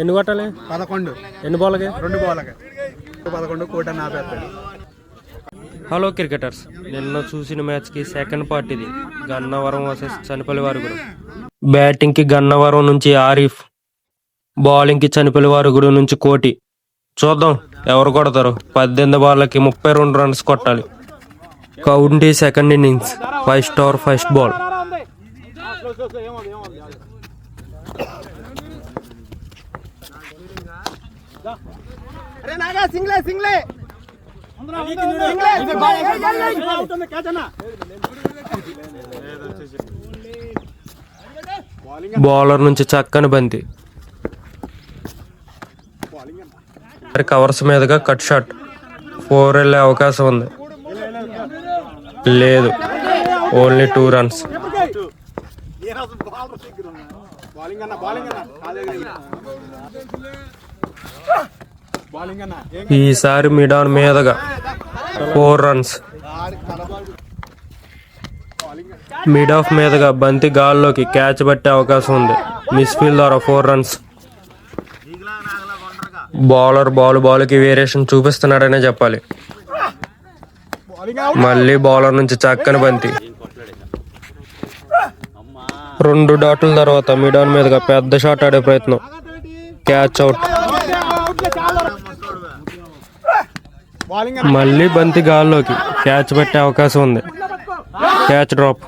ఎన్ని కొట్టాలి? పదకొండు. ఎన్ని బాల్కి రెండు బాలకి పదకొండు కోట నాపేస్తాడు హలో క్రికెటర్స్ నిన్న చూసిన మ్యాచ్కి సెకండ్ పార్ట్ ఇది. గన్నవరం వర్సెస్ చనిపల్లి వారుగుడు బ్యాటింగ్కి గన్నవరం నుంచి ఆరిఫ్ బౌలింగ్కి చనిపల్లి వారుగుడు నుంచి కోటి. చూద్దాం ఎవరు కొడతారు. పద్దెనిమిది బాళ్ళకి ముప్పై రెండు రన్స్ కొట్టాలి. County second innings first over first ball single single. Bowler నుంచి చక్కని బంతి. మరి కవర్స్ మీదుగా కట్ షాట్. ఫోర్ వెళ్ళే అవకాశం ఉంది. లేదు. Only two runs. బౌలింగ్ అన్న బౌలింగ్ అన్న బౌలింగ్ అన్న ఈసారి మిడాన్ మీదగా ఫోర్ రన్స్. మిడ్ ఆఫ్ మీదగా బంతి గాల్లోకి క్యాచ్ పట్టే అవకాశం ఉంది. మిస్ఫీల్ ద్వారా ఫోర్ రన్స్. బౌలర్ బాల్ బాల్కి వేరియేషన్ చూపిస్తున్నాడనే చెప్పాలి. మళ్ళీ బౌలర్ నుంచి చక్కని బంతి. రెండు డాట్ల తర్వాత మిడాన్ మీదుగా పెద్ద షాట్ ఆడే ప్రయత్నం. క్యాచ్ అవుట్ మళ్ళీ బంతి గాల్లోకి క్యాచ్ పెట్టే అవకాశం ఉంది. క్యాచ్ డ్రాప్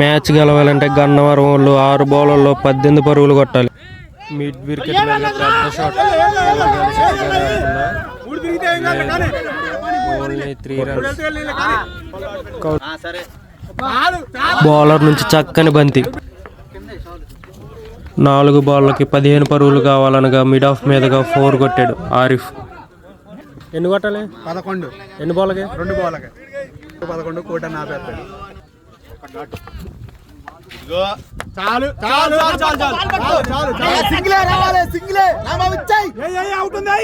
మ్యాచ్ గెలవాలంటే గన్నవరం వాళ్ళు ఆరు బౌలర్లో పద్దెనిమిది పరుగులు కొట్టాలి. మిడ్ వికెట్ పెద్ద shot only three runs bowler నుంచి చక్కని బంతి. నాలుగు బాళ్ళకి పదిహేను పరుగులు కావాలనగా మిడ్ ఆఫ్ మీదగా ఫోర్ కొట్టాడు ఆరిఫ్. ఎన్ని కొట్టాలి? పదకొండు. ఎన్ని బాల్కి రెండు బాలకి పదకొండు కోట నాపేస్తాడు. చాలు చాలు చాలు చాలు చాలు చాలు సింగిలే రావాలి సింగిలే. అవుతుంది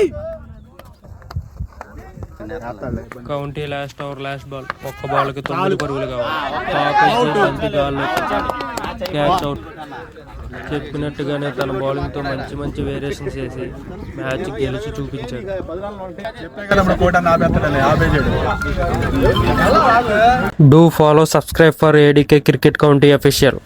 county last over last ball. ఒక్క బాల్కి తొమ్మిది పరుగులు కావాలి. Catch out. చెప్పినట్టుగానే తన బౌలింగ్తో మంచి మంచి వేరియేషన్స్ చేసి మ్యాచ్ గెలిచి చూపించాడు. Do follow subscribe for ADK cricket county official